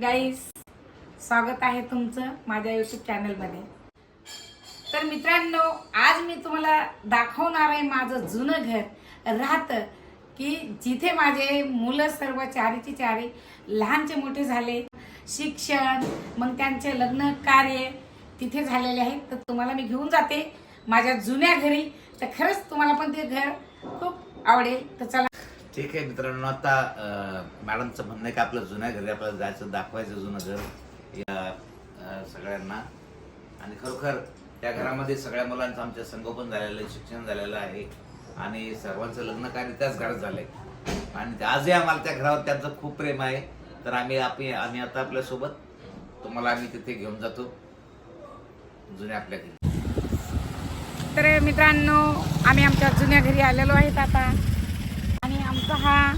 गाईस स्वागत आहे तुमचं माझ्या युट्यूब चॅनलमध्ये तर मित्रांनो आज मी तुम्हाला दाखवणार आहे माझं जुनं घर. राहतं की जिथे माझे मुलं सर्व चारीची चारी लहानचे मोठे झाले. शिक्षण मग त्यांचे लग्न कार्य तिथे झालेले आहेत. तर तुम्हाला मी घेऊन जाते माझ्या जुन्या घरी. तर खरंच तुम्हाला पण ते घर खूप आवडेल. तर चला. ठीक आहे मित्रांनो आता मॅडमचं म्हणणं आहे की आपलं जुन्या घरी आपल्याला जायचं दाखवायचं जुनं घर या सगळ्यांना. आणि खरोखर त्या घरामध्ये सगळ्या मुलांचं आमच्या संगोपन झालेलं आहे शिक्षण झालेलं आहे. आणि सर्वांचं लग्न कार्य त्याच घरात झालंय. आणि आजही आम्हाला त्या घरावर त्यांचं खूप प्रेम आहे. तर आम्ही आपली आम्ही आता आपल्यासोबत तुम्हाला आम्ही तिथे घेऊन जातो. जुन्या आपल्या घरी. तर मित्रांनो आम्ही आमच्या जुन्या घरी आलेलो आहेत आता. आमचा हा.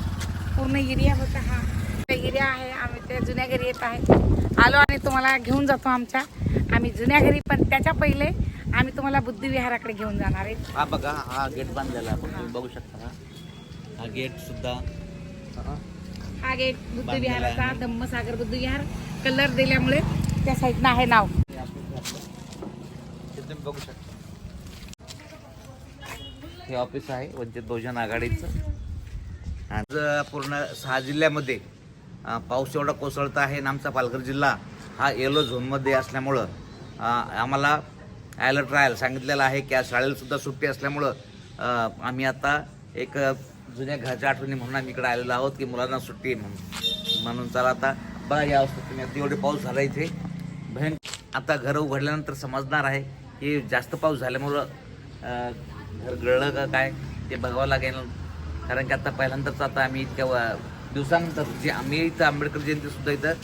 पूर्ण एरिया होता हा. एरिया आहे. आम्ही त्या जुन्या घरी येत आहे. आलो आणि तुम्हाला घेऊन जातो आमच्या. आम्ही जुन्या घरी पण त्याच्या पहिले आम्ही तुम्हाला बुद्धिविहाराकडे घेऊन जाणार आहे. हा बघा हा गेट बांधलेला आपण तुम्ही बघू शकता हा. गेट सुद्धा. हा. गेट बुद्धविहाराचा. धम्मसागर बुद्धविहार. कलर दिल्यामुळे त्या साईडनं आहे नाव. बघू शकता. हे ऑफिस आहे वंचित बहुजन आघाडीचं. आज पूर्ण सहा जिल्ह्यामध्ये पाऊस एवढा कोसळत आहे आणि आमचा पालघर जिल्हा हा येलो झोनमध्ये असल्यामुळं आम्हाला ॲलर्ट राहायला सांगितलेलं आहे की आज शाळेलासुद्धा सुट्टी असल्यामुळं आम्ही आता एक जुन्या घरच्या आठवणी म्हणून आम्ही इकडे आलेलो आहोत की मुलांना सुट्टी आहे म्हणून. म्हणून चला आता बघा या अवस्थेत तुम्ही आता एवढे पाऊस झाला इथे. भयं आता घर उघडल्यानंतर समजणार आहे की जास्त पाऊस झाल्यामुळं घर गळलं का काय ते बघावं लागेल. कारण की आता पहिल्यांदाच आता आम्ही इतक्या दिवसानंतर जे आम्ही इथं आंबेडकर जयंती सुद्धा इथं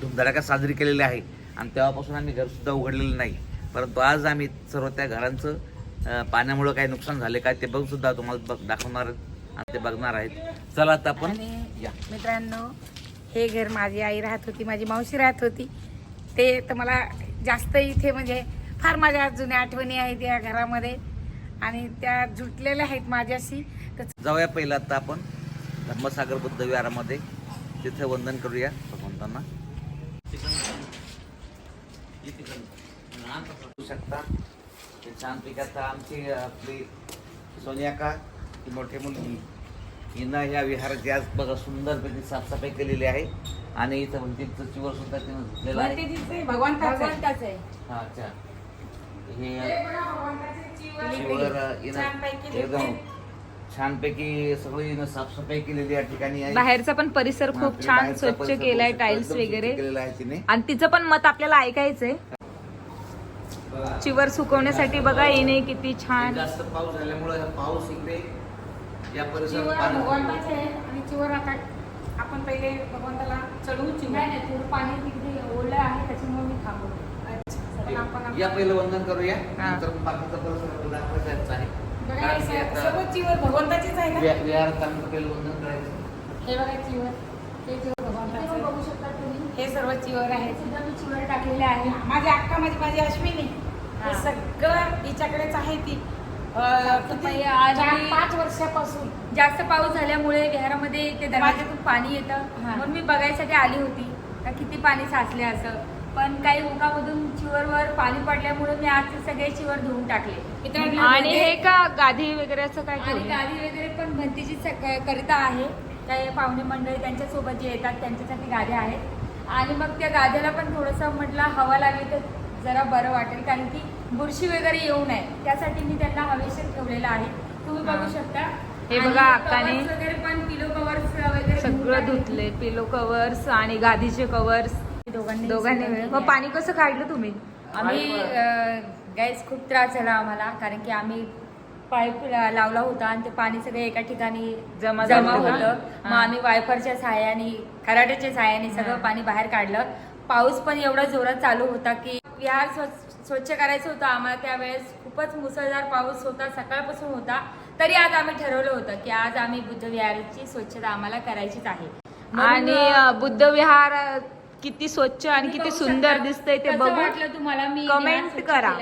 धुमधडाका साजरी केलेली आहे. आणि तेव्हापासून आम्ही घर सुद्धा उघडलेलं नाही. परंतु आज आम्ही सर्व त्या घरांचं पाण्यामुळं काय नुकसान झाले काय ते बघ सुद्धा तुम्हाला बघ दाखवणार आणि ते बघणार आहेत. चला आता आपण या. मित्रांनो हे घर माझी आई राहत होती माझी मावशी राहत होती. ते तर मला जास्त इथे म्हणजे फार माझ्या जुन्या आठवणी आहेत या घरामध्ये. आणि त्या जुटलेल्या आहेत माझ्याशी. जाऊया पहिलं आता आपण धर्मसागर बुद्ध विहारामध्ये तिथे वंदन करूया भगवंतांना. बघू शकता ते छानपैकी आता आमची आपली सोनिया का ही मोठी मुलगी. हिनं या विहाराची आज बघा सुंदरपैकी साफसफाई केलेली आहे. आणि इथं म्हणते चिवर सुद्धा तिनं धुतलेलं आहे. भगवंताचं. आहे. हा अच्छा. हे चिवर. एकदम. छानपैकी सगळी साफसफाई केलेली या ठिकाणी आहे. बाहेरचा पण परिसर खूप आपल्या छान बाहेरचा स्वच्छ परिसर केलाय टाइल्स एकदम स्वच्छ वगैरे. केलेला आहे तिने. आणि तिचं पण मत आपल्याला ऐकायचंय. चिवर सुकवण्यासाठी बघा येणे किती छान. जास्त पाऊस झाल्यामुळे पाऊस इकडे या परिसरात चिवर पाणी- भगवंताचे आहे आणि चिवर आता आपण पहिले भगवंताला चढवू चिवर. नाही थोडं पाणी तिकडे ओढलं आहे त्याच्यामुळे मी थांबवलं पण आपण या पहिलं वंदन करूया. हा. नंतर बाकीचा परिसर दाखवायचा आहे. बघा, हे सर्व चिवर भगवंताचीच आहे ना विहारात वंदन करायचं. हे बघा चिवर हे चिवर भगवंताचं आहे. बघू शकता तुम्ही. हे सर्व चिवर आहेत. सुद्धा मी चिवर टाकलेले आहे. माझी अक्का माझी माझी अश्विनी. हे. हा. सगळं हिच्याकडेच आहे ती. अं, किती? साफसफाई आणि- चार पाच वर्षापासून. जास्त पाऊस झाल्यामुळे घरामध्ये ते दरवाज्यातून पाणी येतं. हा. म्हणून मी बघायसाठी आली होती. का किती पाणी साचले असं. पण काही ओघामधून चिवरवर पाणी पडल्यामुळे मी आज ते सगळे चिवर धुवून टाकले. आणि म्हणजे- हे का गादी वगैरे असं काय आणि गादी वगैरे पण भंतीची करिता आहे. काही पाहुणे मंडळी त्यांच्यासोबत जे येतात त्यांच्यासाठी गाद्या आहेत. आणि मग त्या गाद्याला पण थोडंसं म्हटलं हवा लागली तर जरा बरं वाटेल. कारण की बुरशी वगैरे येऊ नये. त्यासाठी मी त्यांना हवेशीर ठेवलेलं आहे. तुम्ही. बघू शकता. हे बघा, अक्काने वगैरे पण पिलो कवर्स वगैरे सगळं धुतले पिलो कवर्स आणि गादीचे कवर्स. दोघांनी दोघांनी सुद्धा मिळून मग पाणी कसं काढलं तुम्ही? आम्ही गॅस खूप त्रास झाला आम्हाला कारण की आम्ही पाईप लावला होता आणि ते पाणी सगळं एका ठिकाणी जमा जमा झालं होतं? मग. आम्ही वायफरच्या सहाय्याने खराट्याच्या सहाय्याने सगळं. पाणी बाहेर काढलं. पाऊस पण एवढा जोरात चालू होता की विहार स्वच्छ स्वच्छ करायचं होतं आम्हाला त्यावेळेस. खूपच मुसळधार पाऊस होता सकाळपासून होता. तरी आज आम्ही ठरवलं होतं की आज आम्ही बुद्ध विहाराची स्वच्छता आम्हाला करायचीच आहे. आणि बुद्ध विहार किती स्वच्छ आणि किती बघू सुंदर. दिसतंय ते बघून वाटलं तुम्हाला मी स्वच्छ करा.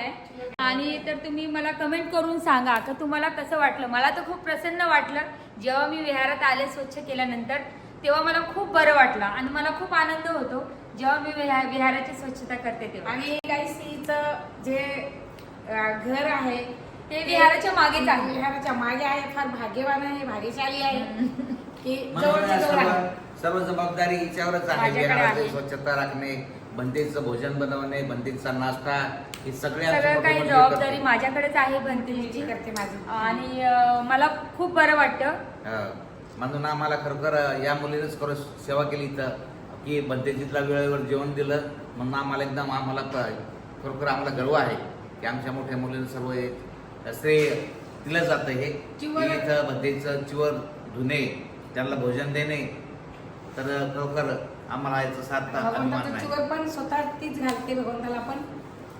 आणि तर तुम्ही मला कमेंट करून सांगा का तुम्हाला कसं वाटलं? मला तर खूप प्रसन्न वाटलं. जेव्हा मी विहारात आले स्वच्छ केल्यानंतर तेव्हा मला खूप बरं वाटलं आणि मला खूप आनंद होतो जेव्हा मी विहा विहाराची स्वच्छता करते तेव्हा. आणि गायसीचं जे घर आहे ते विहाराच्या मागेच आहे. विहाराच्या मागे आहे फार भाग्यवान आहे भाग्यशाली आहे. की जवळच्या जवळ आहे. सर्व जबाबदारी हिच्यावरच आहे. स्वच्छता राखणे बंदीचं भोजन बनवणे बंदीचा नाश्ता हे सगळे आमचे सगळं मोठे काही जबाबदारी. माझ्याकडेच आहे जी करते माझं. आणि मला खूप बरं वाटतं. म्हणून आम्हाला खरोखर या मुलीनेच खरं सेवा केली इथं की बंतेजीतला वेळेवर जेवण दिलं म्हणून आम्हाला एकदम आम्हाला क- खरोखर आम्हाला गर्व आहे की आमच्या मोठ्या मुलीने सर्व हे श्रेय दिलं जातं हे. इथं बंतेचं चिवर धुणे त्यांना भोजन देणे तर खरोखर आम्हाला याचा सार्थ अभिमान भगवंताचं नाही. चुगर पण स्वतः तीच घालते भगवंताला पण.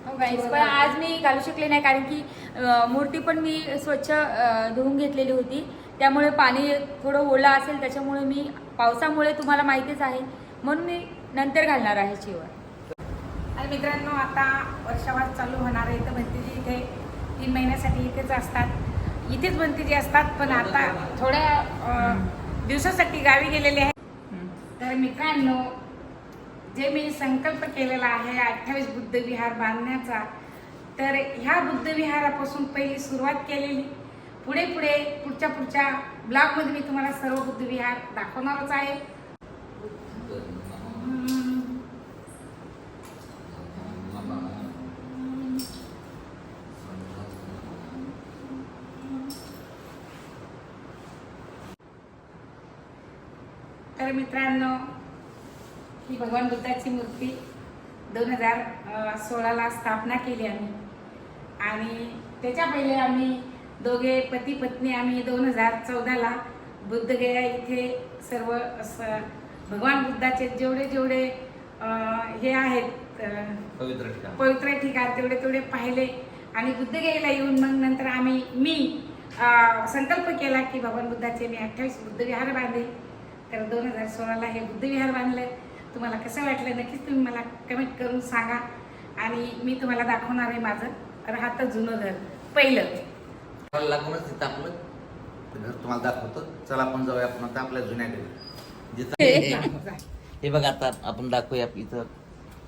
हो guys, पण आज मी घालू शकले नाही कारण की अं, मूर्ती पण मी स्वच्छ अं, धुवून घेतलेली होती. त्यामुळे पाणी थोडं ओलं असेल त्याच्यामुळे मी पावसामुळे तुम्हाला माहितीच आहे. म्हणून मी नंतर घालणार आहे चिवर आणि मित्रांनो आता वर्षावास चालू होणार आहे. तर भंतीजी इथे तीन महिन्यासाठी इथेच असतात. इथेच भंतीजी असतात पण आता थोड्या अं, दिवसासाठी गावी गेलेले आहेत. तर मित्रांनो जे मी संकल्प केलेला आहे अठ्ठावीस बुद्धविहार बांधण्याचा तर ह्या बुद्धविहारापासून पहिली सुरुवात केलेली. पुढे पुढे पुढच्या पुढच्या ब्लॉगमध्ये मी तुम्हाला सर्व बुद्धविहार दाखवणारच आहे. तर मित्रांनो ही भगवान बुद्धाची मूर्ती दोन हजार सोळाला स्थापना केली आम्ही. आणि त्याच्या पहिले आम्ही दोघे पती पत्नी आम्ही दोन हजार चौदाला बुद्धगया इथे सर्व भगवान बुद्धाचे जेवढे जेवढे हे आहेत पवित्र ठिकाण. तेवढे तेवढे पाहिले. आणि बुद्धगयेला येऊन मग नंतर आम्ही मी संकल्प केला की भगवान बुद्धाचे मी अठ्ठावीस बुद्धविहार बांधे तर दोन हजार सोळाला हे बुद्धविहार बांधलं तुम्हाला कसं वाटलं? नक्कीच तुम्ही मला कमेंट करून सांगा. आणि मी तुम्हाला दाखवणार आहे माझं राहतं जुनं घर. पहिलं. लागूनच तिथं आपलं घर तुम्हाला दाखवतो. चला आपण जाऊया आपण आता आपल्या जुन्या घरी. जिथं हे बघा आता आपण दाखवूया इथं.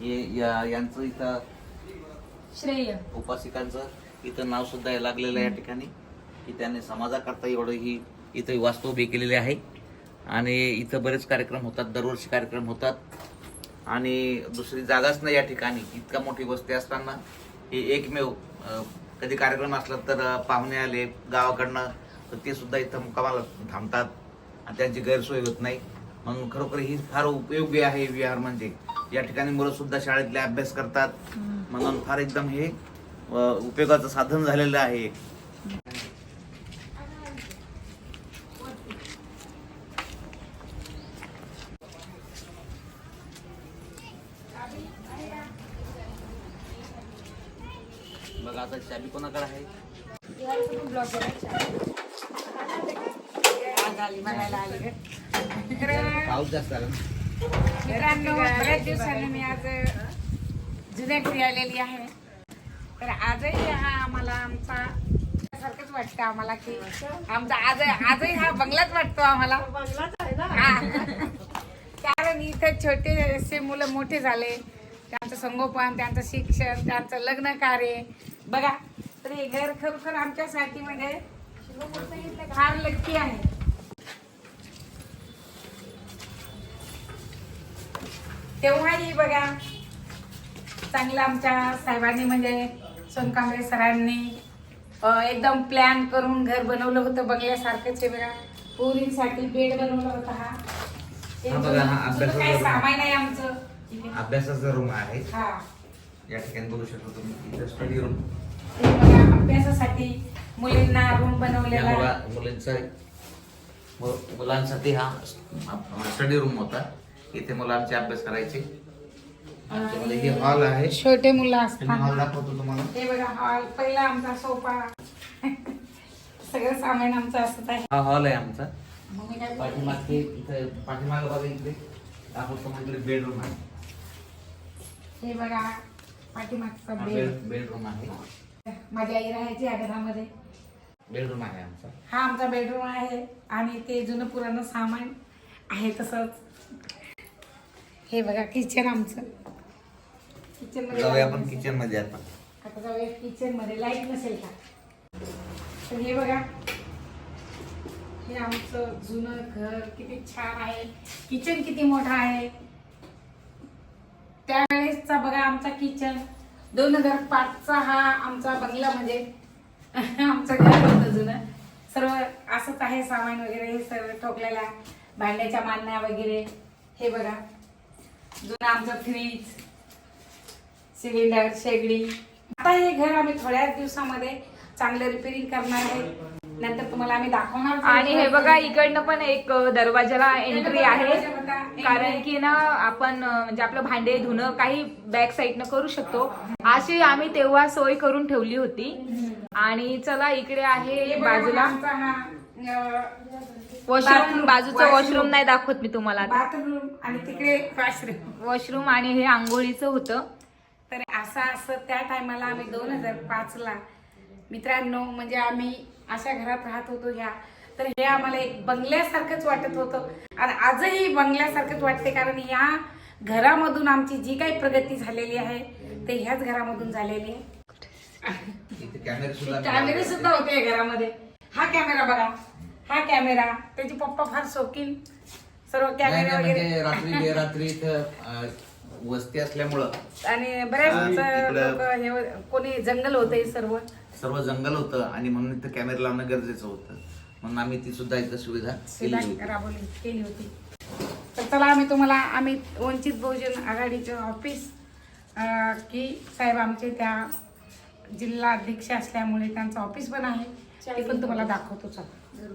हे या- यांचं इथं श्रेय. उपासिकांचं इथं नाव सुद्धा लागलेलं आहे या ठिकाणी. की त्यांनी समाजाकरता एवढं ही इथं वास्तू उभी केलेली आहे. आणि इथं बरेच कार्यक्रम होतात दरवर्षी कार्यक्रम होतात. आणि दुसरी जागाच नाही या ठिकाणी. इतका मोठी वस्ती असताना हे एकमेव कधी कार्यक्रम असला तर पाहुणे आले गावाकडनं तर ते सुद्धा इथं मुक्कामाला थांबतात. आणि त्यांची गैरसोय होत नाही. म्हणून खरोखर ही फार उपयोगी आहे विहार म्हणजे. या ठिकाणी मुलं सुद्धा शाळेतले अभ्यास करतात. म्हणून फार एकदम हे उपयोगाचं साधन झालेलं आहे. बघा आता चाबी कोणाकडे आहे? पाऊस जास्त आला. मित्रांनो बऱ्याच दिवसांनी मी आज जुन्या घरी आलेली आहे. तर आजही हा आम्हाला आमचा सारखंच वाटतं आम्हाला की आमचा आज आजही हा बंगलाच वाटतो आम्हाला. हा. कारण इथे छोटे असे मुलं मोठे झाले. त्यांचं संगोपन त्यांचं शिक्षण त्यांचं लग्न कार्य बघा तर हे घर खरोखर आमच्यासाठी म्हणजे फार लक्की आहे. तेव्हाही बघा चांगलं आमच्या साहेबांनी म्हणजे सोनकांबळे सरांनी एकदम प्लॅन करून घर बनवलं होतं बघल्यासारखंच आहे बघा. पोरींसाठी बेड बनवला होता हा. हे बघा, काय सामान आहे आमचं. अभ्यासाचा रूम आहे. हा. या ठिकाणी बघू शकता तुम्ही. इथं स्टडी रूम हे बघा अभ्यासासाठी मुलींना रूम या बनवलेला मुला मुलींचा मु- मुलांसाठी हा स्टडी रूम होता. इथे मुलांचे अभ्यास करायचे. आमच्यामध्ये हे हॉल आहे. छोटे मुलं हॉल असतात दाखवतो तुम्हाला. हे बघा हॉल पहिला आमचा सोफा. सगळं सामान आमचं असत आहे. हा हॉल आहे आमचा. मग मी काय बोलते? पाठीमागे इथे पाठीमागे बघा इकडे. दाखवतो इकडे बेडरूम आहे. हे बघा पाठीमागचा बेड बेड बेडरूम आहे. माझी आई राहायची या घरामध्ये. बेडरूम आहे आमचा. हा आमचा बेडरूम आहे आणि ते जुनं पुराणं सामान आहे तसंच. हे बघा किचन आमचं. किचनमध्ये जाऊया आपण किचनमध्ये आता. आता जाऊया किचनमध्ये. लाइट नसेल का? तर हे बघा. हे आमचं जुनं घर. किती छान आहे. किचन किती मोठा आहे. त्यावेळेसचा बघा आमचा किचन. दोन हजार पाचचा हा आमचा बंगला म्हणजे आमचं घर होतं जुनं. सर्व असंच आहे सामान वगैरे हे सर्व ठोकलेला भांड्याच्या मान्या वगैरे हे बघा. जुनं आमचं फ्रीज सिलेंडर शेगडी. आता हे घर आम्ही थोड्याच दिवसामध्ये चांगलं रिपेअरिंग करणार आहे. नंतर तुम्हाला आम्ही दाखवणार. आणि हे बघा इकडनं पण एक दरवाजाला एंट्री आहे. कारण की ना आपण म्हणजे आपलं भांडे धुणं काही बॅक साईडनं करू शकतो. अशी आम्ही तेव्हा सोय करून ठेवली होती. आणि चला इकडे आहे बाजूला. वॉशरूम बाजूचं वॉशरूम नाही दाखवत मी तुम्हाला बाथरूम आणि तिकडे वॉशरूम वॉशरूम आणि हे आंघोळीचं होतं. तर असं असं त्या टायमाला आम्ही दोन हजार पाच ला मित्रांनो म्हणजे आम्ही अशा घरात राहत होतो ह्या. तर हे आम्हाला एक बंगल्यासारखंच वाटत होतं. आणि आजही बंगल्यासारखंच वाटते कारण या घरामधून आमची जी काही प्रगती झालेली आहे ते ह्याच घरामधून झालेली आहे. इथे कॅमेरे सुद्धा कॅमेरे सुद्धा होते या घरामध्ये. हा कॅमेरा बघा. हा कॅमेरा त्याचे पप्पा फार शौकीन सर्व कॅमेरे वगैरे. म्हणजे रात्री अं, वस्ती असल्यामुळं. आणि बऱ्याच हे कोणी जंगल होते सर्व. सर्व जंगल होतं आणि म्हणून इथं कॅमेरा लावणं गरजेचं होतं. म्हणून आम्ही ती सुद्धा इथं सुविधा केली होती. राबवली केली होती. तर चला आम्ही तुम्हाला आम्ही वंचित बहुजन आघाडीचं ऑफिस अं, की साहेब आमचे त्या जिल्हा अध्यक्ष असल्यामुळे त्यांचं ऑफिस पण आहे. ते पण तुम्हाला दाखवतो चला.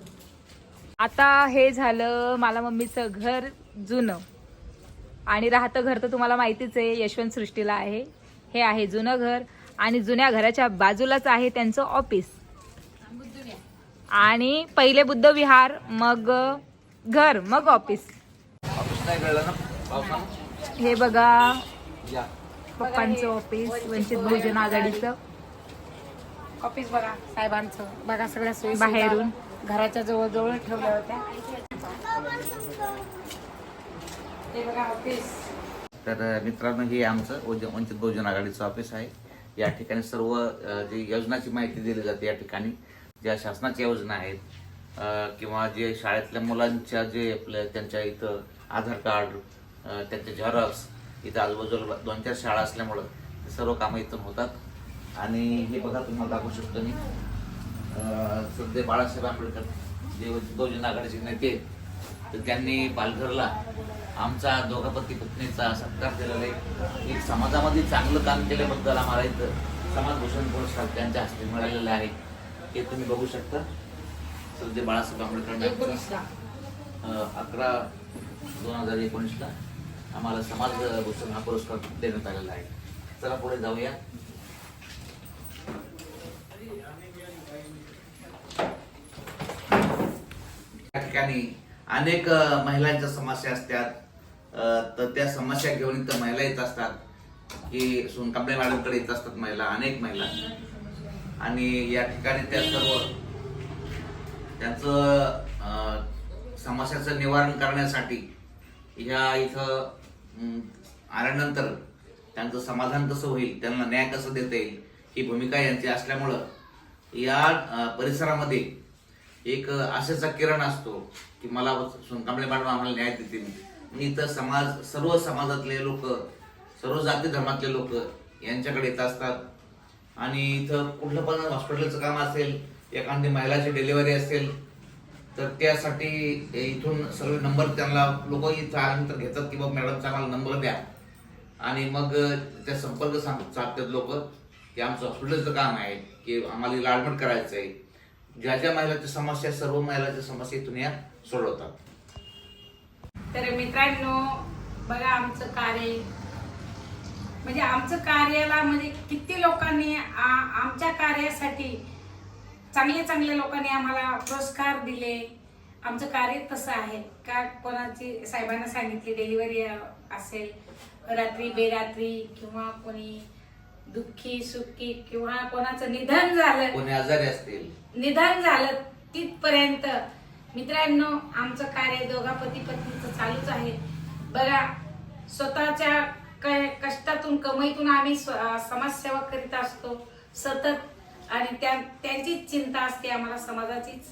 आता हे झालं मला मम्मीचं घर जुनं. आणि राहतं घर तर तुम्हाला माहितीच आहे यशवंत सृष्टीला आहे. हे आहे जुनं घर आणि जुन्या घराच्या बाजूलाच आहे त्यांचं ऑफिस आणि पहिले बुद्ध विहार मग घर मग ऑफिस ऑफिस नाही कळलं ना? पावसानं हे बघा. पप्पांचं ऑफिस वंचित बहुजन आघाडीचं. ऑफिस बघा साहेबांचं. बघा सगळ्या सोयी बाहेरून. घराच्या जवळ जवळ ठेवल्या होत्या. हे बघा ऑफिस तर मित्रांनो हे आमचं वंच- वंचित बहुजन आघाडीचं ऑफिस आहे. या ठिकाणी सर्व जी योजनाची माहिती दिली जाते या ठिकाणी. ज्या शासनाच्या योजना आहेत किंवा जे शाळेतल्या मुलांच्या जे आपल्या त्यांच्या इथं आधार कार्ड त्यांचे झेरॉक्स इथं आजूबाजूला दोन चार शाळा असल्यामुळं ते सर्व कामं इथून होतात. आणि हे बघा तुम्हाला दाखवू शकतो मी. सध्या बाळासाहेब आंबेडकर जे बहुजन आघाडीचे नेते तर त्यांनी पालघरला आमचा दोघा पती पत्नीचा सत्कार केलेला आहे. एक समाजामध्ये चांगलं काम केल्याबद्दल आम्हाला इथं समाजभूषण पुरस्कार त्यांच्या हस्ते मिळालेला आहे. हे तुम्ही बघू शकता. सध्या बाळासाहेब आंबेडकर अकरा दोन हजार एकोणीसला आम्हाला समाजभूषण हा पुरस्कार देण्यात आलेला आहे. चला पुढे जाऊया. या ठिकाणी अनेक महिलांच्या समस्या असतात. तर त्या समस्या घेऊन इथं महिला येत असतात. की सोनकांबळे मॅडमकडे येत असतात महिला अनेक महिला. आणि या ठिकाणी त्या सर्व त्यांचं समस्याचं निवारण करण्यासाठी ह्या इथं आल्यानंतर त्यांचं समाधान कसं होईल त्यांना न्याय कसं देता येईल ही भूमिका यांची असल्यामुळं या परिसरामध्ये एक आशेचा किरण असतो की मला सोनकांबळे मॅडम आम्हाला न्याय देतील. आणि इथं समाज सर्व समाजातले लोक सर्व जाती धर्मातले लोक यांच्याकडे येत असतात. आणि इथं कुठलं पण हॉस्पिटलचं काम असेल एखादी महिलाची डिलिव्हरी असेल तर त्यासाठी इथून सर्व नंबर त्यांना लोक इथं आल्यानंतर घेतात की बाबा मॅडमचा आम्हाला नंबर द्या. आणि मग त्या संपर्क सांग साधतात लोक की आमचं हॉस्पिटलचं काम आहे की आम्हाला लाडमट करायचं आहे ज्या ज्या महिलाच्या समस्या सर्व महिलाच्या समस्या इथून या सोडवतात. तर मित्रांनो बघा आमचं कार्य म्हणजे आमचं कार्याला म्हणजे किती लोकांनी आमच्या कार्यासाठी चांगले चांगले लोकांनी आम्हाला पुरस्कार दिले. आमचं कार्य तसं आहे. का कोणाची साहेबांना सांगितली डिलिव्हरी असेल रात्री बेरात्री किंवा कोणी दुःखी सुखी किंवा कोणाचं निधन झालं कोणी आजारी असतील. निधन झालं तिथपर्यंत. मित्रांनो आमचं कार्य दोघा पती पत्नीचं चालूच आहे. बघा स्वतःच्या कष्टातून कमाईतून आम्ही समाजसेवा करीत असतो. सतत. आणि त्या त्यांचीच चिंता असते आम्हाला समाजाचीच.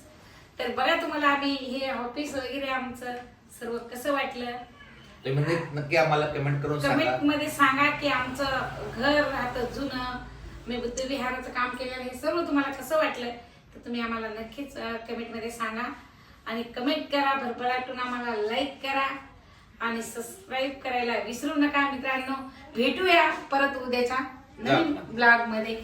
तर बघा तुम्हाला आम्ही हे ऑफिस वगैरे आमचं सर्व कसं वाटलं? तुम्ही नक्की आम्हाला कमेंट करून कमेंटमध्ये सांगा की आमचं घर राहतं जुनं. मी बुद्ध विहाराचं काम केलेलं हे सर्व तुम्हाला कसं वाटलं? तर तुम्ही आम्हाला नक्कीच कमेंटमध्ये सांगा. आणि कमेंट करा भरभराटून आम्हाला लाईक करा. आणि सबस्क्राईब करायला विसरू नका मित्रांनो. भेटूया परत उद्याच्या नवीन ब्लॉगमध्ये.